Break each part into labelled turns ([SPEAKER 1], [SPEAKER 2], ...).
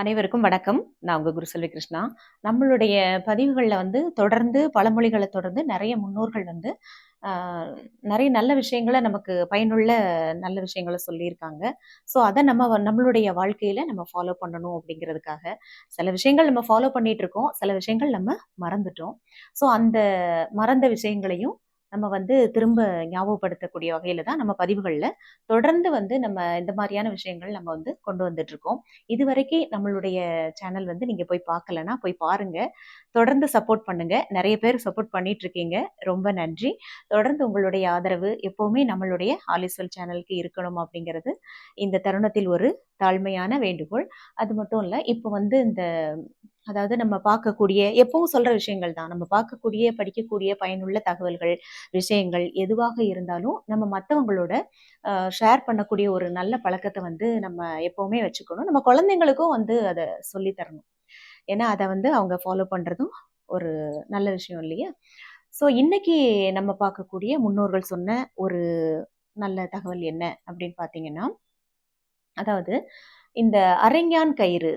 [SPEAKER 1] அனைவருக்கும் வணக்கம். நான் உங்க குருசெல்வி கிருஷ்ணா. நம்மளுடைய பதிவுகளில் வந்து தொடர்ந்து பழமொழிகளை தொடர்ந்து நிறைய முன்னோர்கள் வந்து நிறைய நல்ல விஷயங்கள நமக்கு பயனுள்ள நல்ல விஷயங்கள சொல்லியிருக்காங்க. ஸோ, அதை நம்ம வ நம்மளுடைய வாழ்க்கையில நம்ம ஃபாலோ பண்ணணும் அப்படிங்கிறதுக்காக, சில விஷயங்கள் நம்ம ஃபாலோ பண்ணிட்டுருக்கோம். சில விஷயங்கள் நம்ம மறந்துட்டோம். ஸோ, அந்த மறந்த விஷயங்களையும் நம்ம வந்து திரும்ப ஞாபகப்படுத்தக்கூடிய வகையில தான் நம்ம பதிவுகளில் தொடர்ந்து வந்து நம்ம இந்த மாதிரியான விஷயங்கள் நம்ம வந்து கொண்டு வந்துட்டுருக்கோம். இதுவரைக்கும் நம்மளுடைய சேனல் வந்து நீங்க போய் பார்க்கலன்னா, போய் பாருங்க. தொடர்ந்து சப்போர்ட் பண்ணுங்க. நிறைய பேர் சப்போர்ட் பண்ணிட்டுருக்கீங்க. ரொம்ப நன்றி. தொடர்ந்து உங்களுடைய ஆதரவு எப்பவுமே நம்மளுடைய ஆலிஸ்வெல் சேனலுக்கு இருக்கணும் அப்படிங்கிறது, இந்த தருணத்தில் ஒரு தாழ்மையான வேண்டுகோள். அது மட்டும் இல்லை இப்போ வந்து இந்த அதாவது நம்ம பார்க்கக்கூடிய எப்பவும் சொல்ற விஷயங்கள் தான். நம்ம பார்க்கக்கூடிய, படிக்கக்கூடிய பயனுள்ள தகவல்கள், விஷயங்கள் எதுவாக இருந்தாலும், நம்ம மற்றவங்களோட ஷேர் பண்ணக்கூடிய ஒரு நல்ல பழக்கத்தை வந்து நம்ம எப்பவுமே வச்சுக்கணும். நம்ம குழந்தைங்களுக்கும் வந்து அதை சொல்லித்தரணும் ஏன்னா, அதை வந்து அவங்க ஃபாலோ பண்றதும் ஒரு நல்ல விஷயம் இல்லையா? ஸோ, இன்னைக்கு நம்ம பார்க்கக்கூடிய முன்னோர்கள் சொன்ன ஒரு நல்ல தகவல் என்ன அப்படின்னு பார்த்தீங்கன்னா, அதாவது இந்த அரைஞாண் கயிறு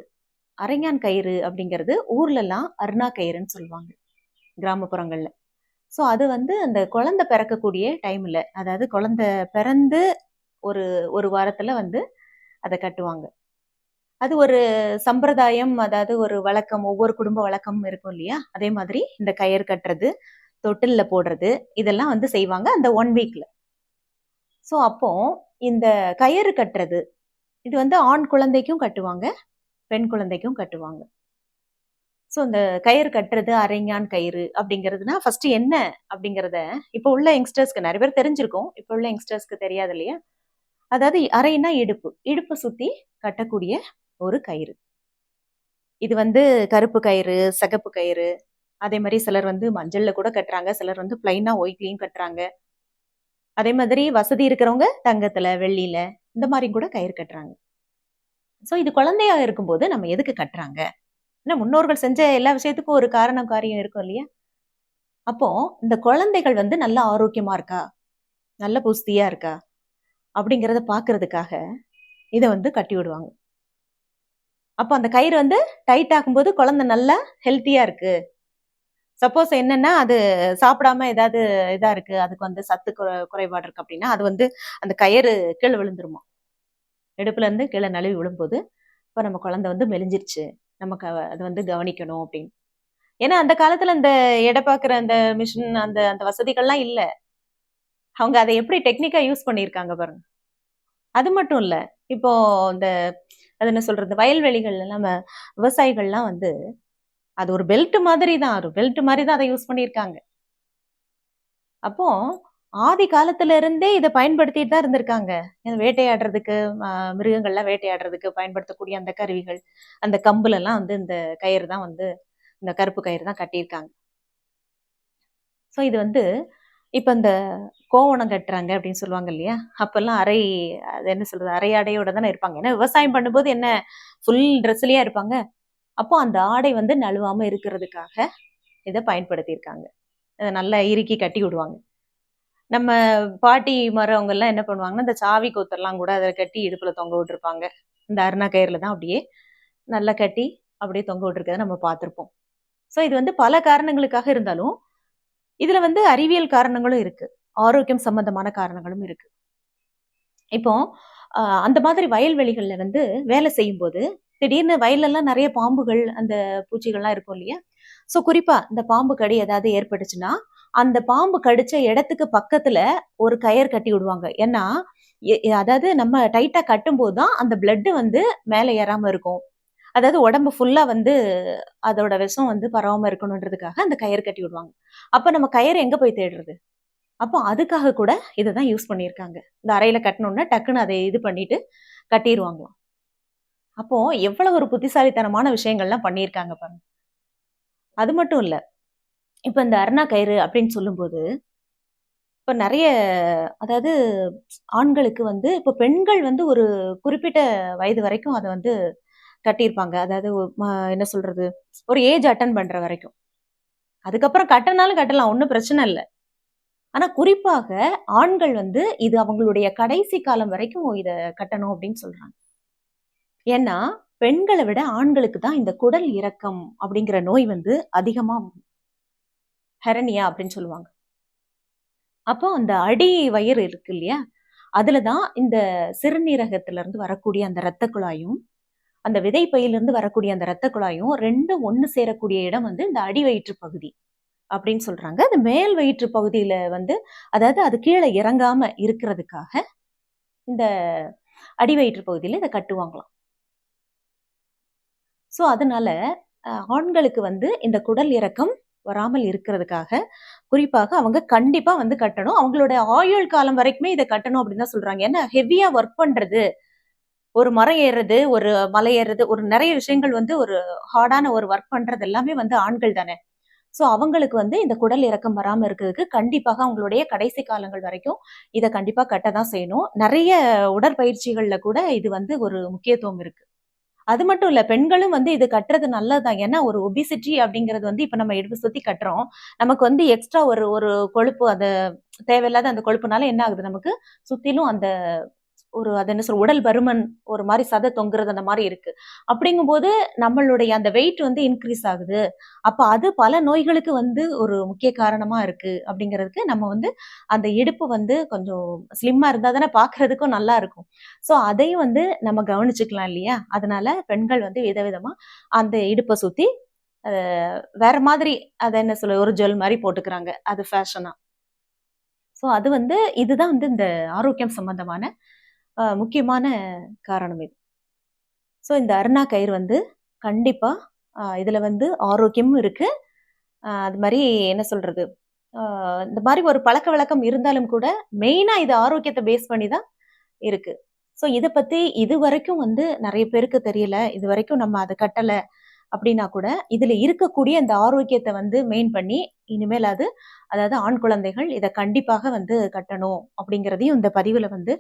[SPEAKER 1] அரைஞான் கயிறு அப்படிங்கிறது ஊர்லலாம் அருணா கயிறுன்னு சொல்லுவாங்க. கிராமப்புறங்களில் ஸோ, அது வந்து அந்த குழந்தை பிறக்கக்கூடிய டைமில் அதாவது குழந்தை பிறந்து ஒரு ஒரு வாரத்தில் வந்து அதை கட்டுவாங்க. அது ஒரு சம்பிரதாயம், அதாவது ஒரு வழக்கம், ஒவ்வொரு குடும்ப வழக்கம் இருக்கும் இல்லையா? அதே மாதிரி இந்த கயிறு கட்டுறது, தொட்டிலில் போடுறது, இதெல்லாம் வந்து செய்வாங்க அந்த ஒன் வீக்கில் ஸோ, அப்போ இந்த கயிறு கட்டுறது, இது வந்து ஆண் குழந்தைக்கும் கட்டுவாங்க, பெண் குழந்தைக்கும் கட்டுவாங்க. ஸோ, இந்த கயிறு கட்டுறது, அரைஞான் கயிறு அப்படிங்கிறதுனா, ஃபர்ஸ்ட்டு என்ன அப்படிங்கிறத இப்போ உள்ள யங்ஸ்டர்ஸ்க்கு நிறைய பேர் தெரிஞ்சிருக்கும். இப்போ உள்ள யங்ஸ்டர்ஸ்க்கு தெரியாது இல்லையா? அதாவது அரைனா இடுப்பு. இடுப்பு சுற்றி கட்டக்கூடிய ஒரு கயிறு. இது வந்து கருப்பு கயிறு, சிகப்பு கயிறு, அதே மாதிரி சிலர் வந்து மஞ்சளில் கூட கட்டுறாங்க. சிலர் வந்து பிளைனாக ஒயிட்லேயும் கட்டுறாங்க. அதே மாதிரி வசதி இருக்கிறவங்க தங்கத்தில் வெள்ளியில் இந்த மாதிரி கூட கயிறு கட்டுறாங்க. ஸோ, இது குழந்தையா இருக்கும்போது நம்ம எதுக்கு கட்டுறாங்க? ஏன்னா முன்னோர்கள் செஞ்ச எல்லா விஷயத்துக்கும் ஒரு காரணம், காரியம் இருக்கும் இல்லையா? அப்போ இந்த குழந்தைகள் வந்து நல்ல ஆரோக்கியமா இருக்கா? நல்ல புஸ்தியா இருக்கா? அப்படிங்கிறத பார்க்கறதுக்காக, இதை வந்து கட்டி விடுவாங்க. அப்போ அந்த கயிறு வந்து டைட் ஆகும்போது குழந்தை நல்லா ஹெல்த்தியா இருக்கு. சப்போஸ் என்னன்னா, அது சாப்பிடாம ஏதாவது இதா இருக்கு, அதுக்கு வந்து சத்து குற குறைபாடு இருக்கு அப்படின்னா, அது வந்து அந்த கயிறு கீழே விழுந்துருமா இடுப்புல இருந்து நழுவி விழும்போது, இப்போ நம்ம குழந்தை வந்து மெலிஞ்சிருச்சு. நமக்கு அது வந்து கவனிக்கணும் அப்படின்னு. ஏன்னா, அந்த காலத்துல இந்த எடை பார்க்குற அந்த மிஷின் அந்த அந்த வசதிகள்லாம் இல்லை அவங்க அதை எப்படி டெக்னிக்கா யூஸ் பண்ணியிருக்காங்க பாருங்க. அது மட்டும் இல்லை இப்போ இந்த அது என்ன சொல்றது? வயல்வெளிகள்ல நம்ம விவசாயிகள்லாம் வந்து, அது ஒரு பெல்ட் மாதிரி தான். ஒரு பெல்ட் மாதிரி தான் அதை யூஸ் பண்ணியிருக்காங்க. அப்போ ஆதி காலத்துல இருந்தே இதை பயன்படுத்திட்டு தான் இருந்திருக்காங்க. வேட்டையாடுறதுக்கு, மிருகங்கள்லாம் வேட்டையாடுறதுக்கு பயன்படுத்தக்கூடிய அந்த கருவிகள், அந்த கம்புலெல்லாம் வந்து இந்த கயிறு தான் வந்து இந்த கருப்பு கயிறு தான் கட்டியிருக்காங்க. ஸோ, இது வந்து இப்போ இந்த கோவணம் கட்டுறாங்க அப்படின்னு சொல்லுவாங்க இல்லையா? அப்போல்லாம் அரை அது என்ன சொல்றது? அரை ஆடையோட தானே இருப்பாங்க. ஏன்னா விவசாயம் பண்ணும்போது என்ன ஃபுல் ட்ரெஸ்லயா இருப்பாங்க. அப்போ அந்த ஆடை வந்து நழுவாம இருக்கிறதுக்காக இதை பயன்படுத்தியிருக்காங்க. இதை நல்லா இறுக்கி கட்டி விடுவாங்க. நம்ம பாட்டி மாரவங்கலாம் என்ன பண்ணுவாங்கன்னா, இந்த சாவி கோத்தர்லாம் கூட அதை கட்டி இடுப்புல தொங்க விட்டுருப்பாங்க. இந்த அருணா கயிறுல தான் அப்படியே நல்லா கட்டி அப்படியே தொங்க விட்டுருக்கத நம்ம பார்த்துருப்போம். ஸோ, இது வந்து பல காரணங்களுக்காக இருந்தாலும், இதுல வந்து அறிவியல் காரணங்களும் இருக்கு. ஆரோக்கியம் சம்பந்தமான காரணங்களும் இருக்கு. இப்போ அந்த மாதிரி வயல்வெளிகளில் வந்து வேலை செய்யும்போது, திடீர்னு வயல்லலாம் நிறைய பாம்புகள், அந்த பூச்சிகள்லாம் இருக்கும் இல்லையா? ஸோ, குறிப்பா இந்த பாம்பு கடி ஏதாவது ஏற்பட்டுச்சுன்னா, அந்த பாம்பு கடிச்ச இடத்துக்கு பக்கத்துல ஒரு கயர் கட்டி விடுவாங்க. ஏன்னா, எ அதாவது நம்ம டைட்டா கட்டும்போது தான் அந்த பிளட்டு வந்து மேல ஏறாம இருக்கும். அதாவது உடம்பு ஃபுல்லா வந்து அதோட விஷம் வந்து பரவாம இருக்கணுன்றதுக்காக அந்த கயிறு கட்டி விடுவாங்க. அப்ப நம்ம கயிறு எங்க போய் தேடுறது? அப்போ அதுக்காக கூட இதை தான் யூஸ் பண்ணியிருக்காங்க. இந்த அறையில கட்டணும்னா டக்குன்னு அதை இது பண்ணிட்டு கட்டிடுவாங்களாம் அப்போ எவ்வளவு ஒரு புத்திசாலித்தனமான விஷயங்கள்லாம் பண்ணியிருக்காங்க பாருங்க. அது மட்டும் இல்லை இப்போ இந்த அருணா கயிறு அப்படின்னு சொல்லும்போது, இப்போ நிறைய அதாவது ஆண்களுக்கு வந்து இப்போ பெண்கள் வந்து ஒரு குறிப்பிட்ட வயது வரைக்கும் அதை வந்து கட்டியிருப்பாங்க. அதாவது என்ன சொல்றது? ஒரு ஏஜ் அட்டன் பண்ற வரைக்கும். அதுக்கப்புறம் கட்டினாலும் கட்டலாம். ஒன்றும் பிரச்சனை இல்லை ஆனா குறிப்பாக ஆண்கள் வந்து இது அவங்களுடைய கடைசி காலம் வரைக்கும் இதை கட்டணும் அப்படின்னு சொல்றாங்க. ஏன்னா, பெண்களை விட ஆண்களுக்கு தான் இந்த குடல் இறக்கம் அப்படிங்கிற நோய் வந்து அதிகமாக ஹெரனியா அப்படின்னு சொல்லுவாங்க. அப்போ அந்த அடி வயிறு இருக்கு இல்லையா? அதுல தான் இந்த சிறுநீரகத்துல இருந்து வரக்கூடிய அந்த இரத்த குழாயும், அந்த விதை பையிலிருந்து வரக்கூடிய அந்த இரத்த குழாயும் ரெண்டும் ஒன்று சேரக்கூடிய இடம் வந்து இந்த அடி வயிற்று பகுதி அப்படின்னு சொல்றாங்க. அந்த மேல் வயிற்று பகுதியில வந்து அதாவது அது கீழே இறங்காம இருக்கிறதுக்காக, இந்த அடி வயிற்று பகுதியில் இதை கட்டுவாங்களாம். ஸோ அதனால ஆண்களுக்கு வந்து இந்த குடல் இறக்கம் வராமல் இருக்கிறதுக்காக, குறிப்பாக அவங்க கண்டிப்பா வந்து கட்டணும். அவங்களோட ஆயுள் காலம் வரைக்குமே இத கட்டணும் அப்படின்னு தான் சொல்றாங்க. ஏன்னா ஹெவியா ஒர்க் பண்றது, ஒரு மரம் ஏறுறது, ஒரு மலை ஏறுறது, ஒரு நிறைய விஷயங்கள் வந்து ஒரு ஹார்டான ஒரு ஒர்க் பண்றது எல்லாமே வந்து ஆண்கள் தானே. ஸோ அவங்களுக்கு வந்து இந்த குடல் இறக்கம் வராமல் இருக்கிறதுக்கு கண்டிப்பாக அவங்களுடைய கடைசி காலங்கள் வரைக்கும் இத கண்டிப்பாக கட்ட தான் செய்யணும். நிறைய உடற்பயிற்சிகள்ல கூட இது வந்து ஒரு முக்கியத்துவம் இருக்கு. அது மட்டும் இல்ல, பெண்களும் வந்து இது கட்டுறது நல்லதுதான் ஏன்னா ஒரு ஒபிசிட்டி அப்படிங்கிறது வந்து இப்ப நம்ம இடுப்பு சுத்தி கட்டுறோம். நமக்கு வந்து எக்ஸ்ட்ரா ஒரு ஒரு கொழுப்பு அந்த தேவையில்லாத அந்த கொழுப்புனால என்ன ஆகுது நமக்கு, சுத்திலும் அந்த ஒரு அது என்ன சொல்ல உடல் பருமன் ஒரு மாதிரி சதை தொங்குறது அந்த மாதிரி இருக்கு. அப்படிங்கும்போது நம்மளுடைய அந்த வெயிட் வந்து இன்க்ரீஸ் ஆகுது. அப்ப அது பல நோய்களுக்கு வந்து ஒரு முக்கிய காரணமா இருக்கு அப்படிங்கிறதுக்கு நம்ம வந்து அந்த இடுப்பு வந்து கொஞ்சம் ஸ்லிம்மா இருந்தா தானே பார்க்கறதுக்கும் நல்லா இருக்கும். ஸோ அதையும் வந்து நம்ம கவனிச்சுக்கலாம் இல்லையா? அதனால பெண்கள் வந்து விதவிதமா அந்த இடுப்பை சுத்தி வேற மாதிரி அதை என்ன சொல்ல ஒரு ஜுவல் மாதிரி போட்டுக்கிறாங்க. அது ஃபேஷனா. ஸோ அது வந்து இதுதான் வந்து இந்த ஆரோக்கியம் சம்பந்தமான முக்கியமான காரணம் இது. ஸோ இந்த அருணா கயிறு வந்து கண்டிப்பாக இதில் வந்து ஆரோக்கியமும் இருக்குது அது மாதிரி என்ன சொல்கிறது இந்த மாதிரி ஒரு பழக்கவழக்கம் இருந்தாலும் கூட, மெயினாக இது ஆரோக்கியத்தை பேஸ் பண்ணி தான் இருக்குது ஸோ இதை பற்றி இது வரைக்கும் வந்து நிறைய பேருக்கு தெரியல. இதுவரைக்கும் நம்ம அதை கட்டலை அப்படின்னா கூட, இதில் இருக்கக்கூடிய இந்த ஆரோக்கியத்தை வந்து மெயின் பண்ணி, இனிமேல் அது அதாவது ஆண் குழந்தைகள் இதை கண்டிப்பாக வந்து கட்டணும் அப்படிங்கிறதையும் இந்த பதிவில் வந்து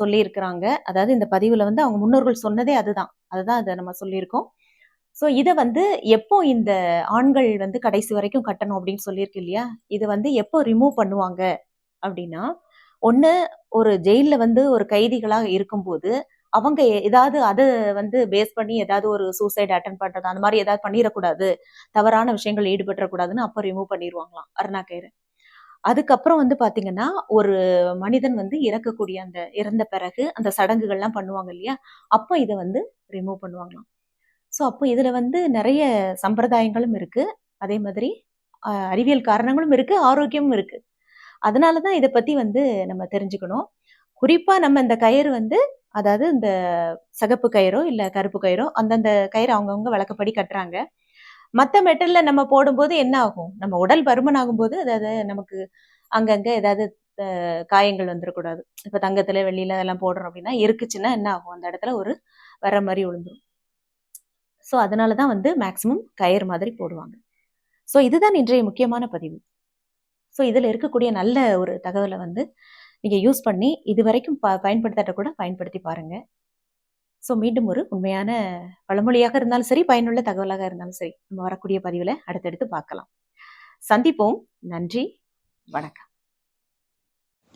[SPEAKER 1] சொல்லியிருக்கிறாங்க. அதாவது இந்த பதிவில் வந்து அவங்க முன்னோர்கள் சொன்னதே அதுதான். அதுதான் அதை நம்ம சொல்லியிருக்கோம். ஸோ இதை வந்து எப்போ இந்த ஆண்கள் வந்து கடைசி வரைக்கும் கட்டணும் அப்படின்னு சொல்லியிருக்கு இல்லையா? இது வந்து எப்போ ரிமூவ் பண்ணுவாங்க அப்படின்னா, ஒன்று ஒரு ஜெயிலில் வந்து ஒரு கைதிகளாக இருக்கும்போது, அவங்க ஏதாவது அதை வந்து பேஸ் பண்ணி ஏதாவது ஒரு சூசைட் அட்டன் பண்ணுறது அந்த மாதிரி ஏதாவது பண்ணிடக்கூடாது தவறான விஷயங்கள் ஈடுபட்டுறக்கூடாதுன்னு அப்போ ரிமூவ் பண்ணிடுவாங்களாம் அருணா கயிறு அதுக்கப்புறம் வந்து பார்த்தீங்கன்னா, ஒரு மனிதன் வந்து இறக்கக்கூடிய அந்த இறந்த பிறகு அந்த சடங்குகள்லாம் பண்ணுவாங்க இல்லையா? அப்போ இதை வந்து ரிமூவ் பண்ணுவாங்களாம். ஸோ அப்போ இதில் வந்து நிறைய சம்பிரதாயங்களும் இருக்கு. அதே மாதிரி அ அறிவியல் காரணங்களும் இருக்கு, ஆரோக்கியமும் இருக்கு. அதனால தான் இதை பற்றி வந்து நம்ம தெரிஞ்சுக்கணும். குறிப்பாக நம்ம இந்த கயிறு வந்து அதாவது இந்த சிகப்பு கயிறோ, இல்லை கருப்பு கயிறோ அந்தந்த கயிறு அவங்கவுங்க வழக்கப்படி கட்டுறாங்க. மற்ற மெட்டல்ல நம்ம போடும்போது என்ன ஆகும்? நம்ம உடல் பருமன் ஆகும்போது அதாவது நமக்கு அங்கங்கே ஏதாவது காயங்கள் வந்துடக்கூடாது இப்போ தங்கத்தில் வெளியில் அதெல்லாம் போடுறோம் அப்படின்னா, இருக்குச்சுன்னா என்ன ஆகும்? அந்த இடத்துல ஒரு வர மாதிரி விழுந்துடும் ஸோ அதனால தான் வந்து மேக்ஸிமம் கயிறு மாதிரி போடுவாங்க. ஸோ இதுதான் இன்றைய முக்கியமான பதிவு. ஸோ இதில் இருக்கக்கூடிய நல்ல ஒரு தகவலை வந்து நீங்கள் யூஸ் பண்ணி இது வரைக்கும் ப பயன்படுத்தாட்ட கூட பயன்படுத்தி பாருங்கள் ஸோ மீண்டும் ஒரு உண்மையான பழமொழியாக இருந்தாலும் சரி, பயனுள்ள தகவலாக இருந்தாலும் சரி, நம்ம வரக்கூடிய பதிவில் அடுத்தடுத்து பார்க்கலாம். சந்திப்போம். நன்றி. வணக்கம்.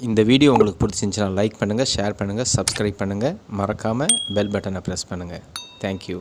[SPEAKER 2] இந்த வீடியோ உங்களுக்கு பிடிச்சிருந்துச்சுன்னா லைக் பண்ணுங்கள் ஷேர் பண்ணுங்கள் சப்ஸ்கிரைப் பண்ணுங்கள் மறக்காமல் பெல் பட்டனை ப்ரெஸ் பண்ணுங்கள் தேங்க்யூ